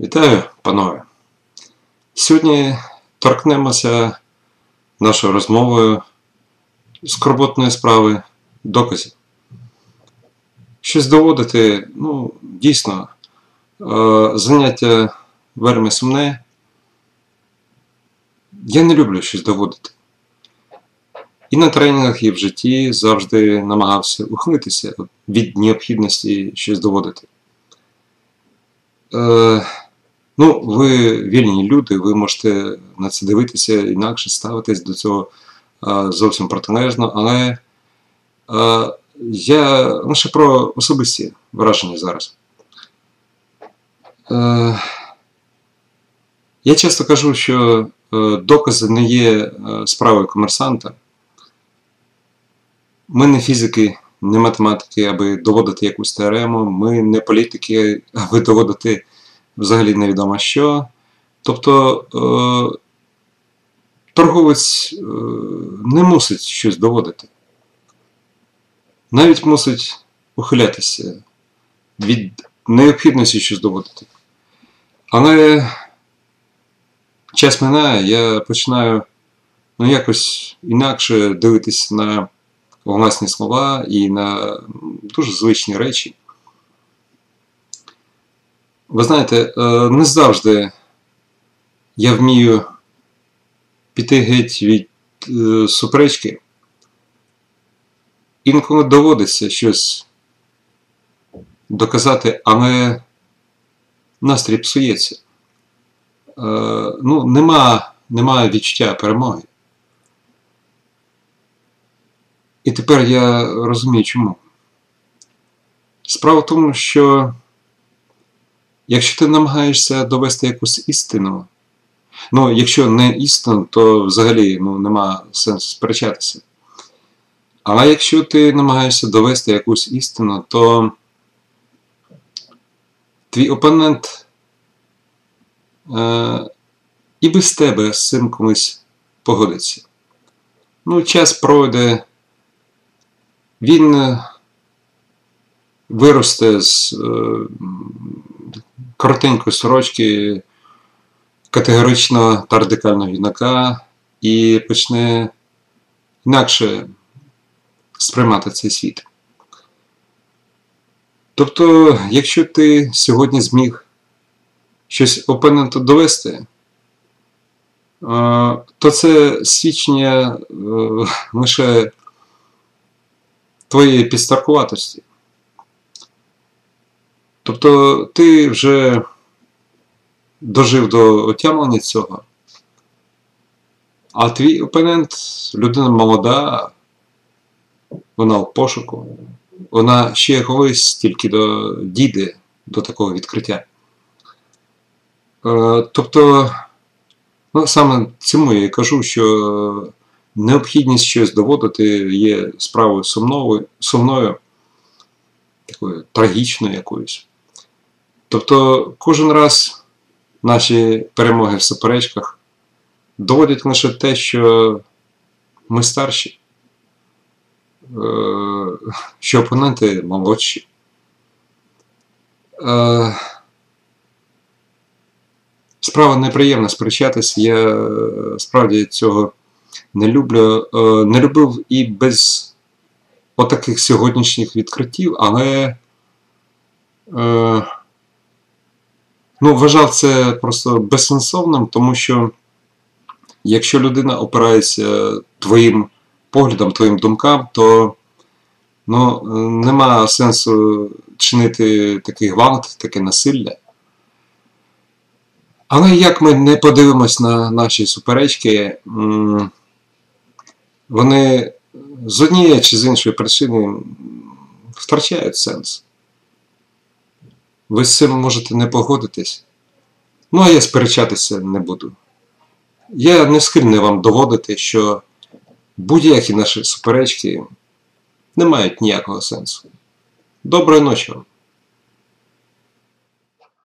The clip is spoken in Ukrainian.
Вітаю, панове! Сьогодні торкнемося нашою розмовою скорботної справи доказів. Щось доводити, ну, дійсно, е, заняття вельми сумне. Я не люблю щось доводити. І на тренінгах, і в житті завжди намагався ухилитися від необхідності щось доводити. Ну, ви вільні люди, ви можете на це дивитися, інакше ставитись до цього зовсім протилежно, але я лише про особисті враження зараз. Е, я часто кажу, що е, докази не є е, справою комерсанта. Ми не фізики, не математики, аби доводити якусь теорему, ми не політики, аби доводити взагалі невідомо що. Тобто е, торговець е, не мусить щось доводити. Навіть мусить ухилятися від необхідності щось доводити. Але час минає, я починаю ну, якось інакше дивитися на власні слова і на дуже звичні речі. Ви знаєте, е, не завжди я вмію піти геть від е, суперечки. Інколи доводиться щось доказати, але настрій псується. Е, ну, нема, нема відчуття перемоги. І тепер я розумію чому. Справа в тому, що якщо ти намагаєшся довести якусь істину, ну, якщо не істину, то взагалі ну, нема сенсу сперечатися. Але якщо ти намагаєшся довести якусь істину, то твій опонент е, і без тебе з цим колись погодиться. Ну, час пройде, він е, виросте з е, коротенької сорочки категоричного та радикального юнака і почне інакше сприймати цей світ. Тобто, якщо ти сьогодні зміг щось опоненту довести, то це свідчення лише твоєї підстаркуватості. Тобто ти вже дожив до отямлення цього, а твій опонент людина молода, вона в пошуку, вона ще колись тільки до, дійде до такого відкриття. Е, тобто, ну, саме цьому я кажу, що необхідність щось доводити є справою сумною, сумною такою трагічною якоюсь. Тобто кожен раз наші перемоги в суперечках доводять лише те, що ми старші, е, що опоненти молодші. Е, справа неприємна сперечатись, я справді цього не люблю. Е, не любив і без отаких сьогоднішніх відкриттів, але Ну, вважав це просто безсенсовним, тому що якщо людина опирається твоїм поглядом, твоїм думкам, то ну, нема сенсу чинити такий гвалт, таке насилля. Але як ми не подивимось на наші суперечки, вони з однієї чи з іншої причини втрачають сенс. Ви з цим можете не погодитись. Ну, а я сперечатися не буду. Я не схильний вам доводити, що будь-які наші суперечки не мають ніякого сенсу. Доброї ночі вам!